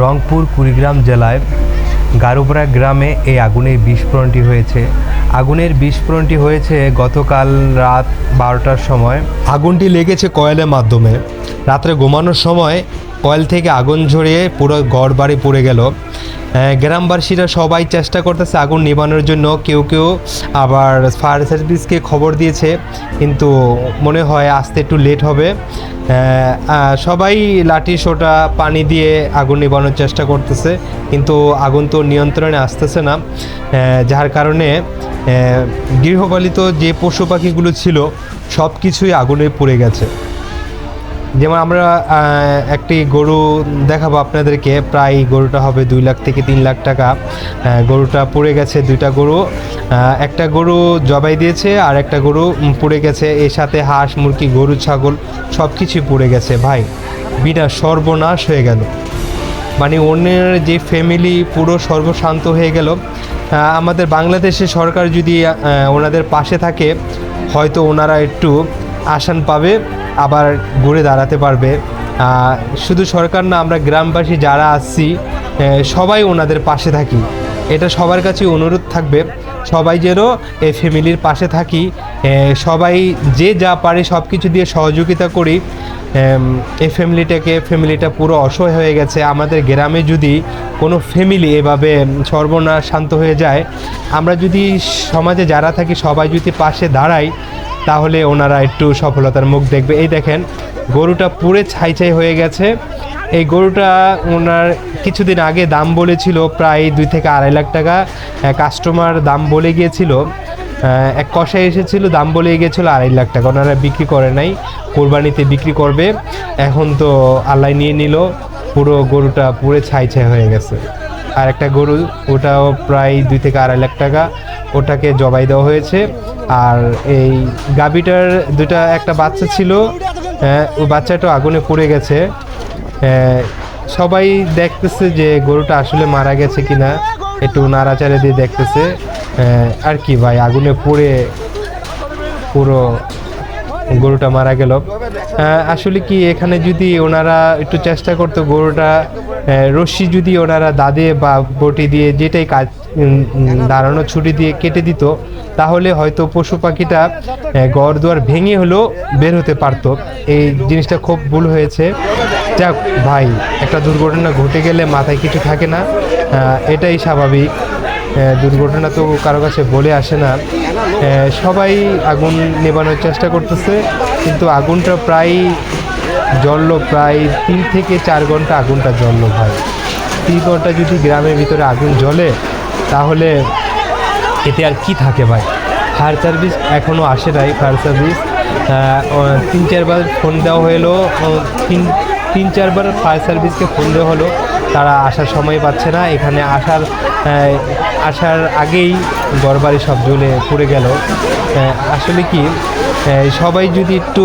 রংপুর, কুড়িগ্রাম জেলায় গারুপড়া গ্রামে এই আগুনের বিস্ফোরণটি হয়েছে। আগুনের বিস্ফোরণটি হয়েছে গতকাল রাত বারোটার সময়। আগুনটি লেগেছে কয়েলের মাধ্যমে। রাত্রে ঘুমানোর সময় কয়েল থেকে আগুন ঝরিয়ে পুরো ঘর বাড়ি পড়ে গেল। গ্রামবাসীরা সবাই চেষ্টা করতেছে আগুন নিবানোর জন্য। কেউ কেউ আবার ফায়ার সার্ভিসকে খবর দিয়েছে, কিন্তু মনে হয় আসতে একটু লেট হবে। সবাই লাঠি, সোটা, পানি দিয়ে আগুন নিবানোর চেষ্টা করতেছে, কিন্তু আগুন তো নিয়ন্ত্রণে আসতেছে না। যার কারণে গৃহপালিত যে পশু পাখিগুলো ছিল সব কিছুই আগুনে পুড়ে গেছে। যেমন আমরা একটি গরু দেখাবো আপনাদেরকে। প্রায় গরুটা হবে দুই লাখ থেকে তিন লাখ টাকা। গরুটা পড়ে গেছে দুইটা গরু। একটা গরু জবাই দিয়েছে আর একটা গরু পুড়ে গেছে। এর সাথে হাঁস, মুরগি, গরু, ছাগল সব কিছুই পুড়ে গেছে। ভাই, বিনা সর্বনাশ হয়ে গেল। মানে অন্যের যে ফ্যামিলি পুরো সর্বশান্ত হয়ে গেল। আমাদের বাংলাদেশের সরকার যদি ওনাদের পাশে থাকে, হয়তো ওনারা একটু আসান পাবে, আবার ঘুরে দাঁড়াতে পারবে। শুধু সরকার না, আমরা গ্রামবাসী যারা আসছি সবাই ওনাদের পাশে থাকি। এটা সবার কাছে অনুরোধ থাকবে, সবাই যেন এই ফ্যামিলির পাশে থাকি। সবাই যে যা পারে সব কিছু দিয়ে সহযোগিতা করি। এই ফ্যামিলিটাকে, ফ্যামিলিটা পুরো অসহায় হয়ে গেছে। আমাদের গ্রামে যদি কোনো ফ্যামিলি এভাবে সর্বনাশ শান্ত হয়ে যায়, আমরা যদি সমাজে যারা থাকি, সবাই যদি পাশে দাঁড়াই তাহলে ওনারা একটু সফলতার মুখ দেখবে। এই দেখেন, গরুটা পুরে ছাই ছাই হয়ে গেছে। এই গরুটা ওনার কিছুদিন আগে দাম বলেছিল প্রায় দুই থেকে আড়াই লাখ টাকা। কাস্টমার দাম বলে গিয়েছিল। এক কষাই এসেছিল, দাম বলে গিয়েছিল আড়াই লাখ টাকা। ওনারা বিক্রি করে নাই, কোরবানিতে বিক্রি করবে। এখন তো আল্লাহ নিয়ে নিল, পুরো গরুটা পুরে ছাই ছাই হয়ে গেছে। আর একটা গরু, ওটাও প্রায় দুই থেকে আড়াই লাখ টাকা। ওটাকে জবাই দেওয়া হয়েছে। আর এই গাবিটার দুটা একটা বাচ্চা ছিল আহ, ওই বাচ্চাটা আগুনে পড়ে গেছে। সবাই দেখতেছে যে গরুটা আসলে মারা গেছে কিনা একটু নাড়াচাড়া দিয়ে দেখতেছে। আর কি ভাই আগুনে পুড়ে পুরো গরুটা মারা গেল। আসলে কি এখানে যদি ওনারা একটু চেষ্টা করতো গরুটা রশ্মি যদি ওনারা দাদে বা বটি দিয়ে যেটাই কাজ দাঁড়ানো ছুটি দিয়ে কেটে দিত, তাহলে হয়তো পশু পাখিটা ঘর দুয়ার ভেঙে হলেও বের হতে পারতো। এই জিনিসটা খুব ভুল হয়েছে। যাক ভাই, একটা দুর্ঘটনা ঘটে গেলে মাথায় কিছু থাকে না। এটাই স্বাভাবিক। দুর্ঘটনা তো কারও কাছে বলে আসে না। সবাই আগুন নেবানোর চেষ্টা করতেছে, কিন্তু আগুনটা প্রায় জ্বললো প্রায় তিন থেকে চার ঘণ্টা আগুনটা জ্বললো ভাই তিন ঘণ্টা যদি গ্রামের ভিতরে আগুন জ্বলে, তাহলে এতে আর কি থাকে ভাই? ফায়ার সার্ভিস এখনও আসে নাই ফায়ার সার্ভিস তিন চারবার ফোন দেওয়া হলো তিন তিন চারবার ফায়ার সার্ভিসকে ফোন দেওয়া হলো। তারা আসার সময় পাচ্ছে না, এখানে আসার আসার আগেই ঘরবাড়ি সব জ্বলে পড়ে গেল। আসলে কি সবাই যদি একটু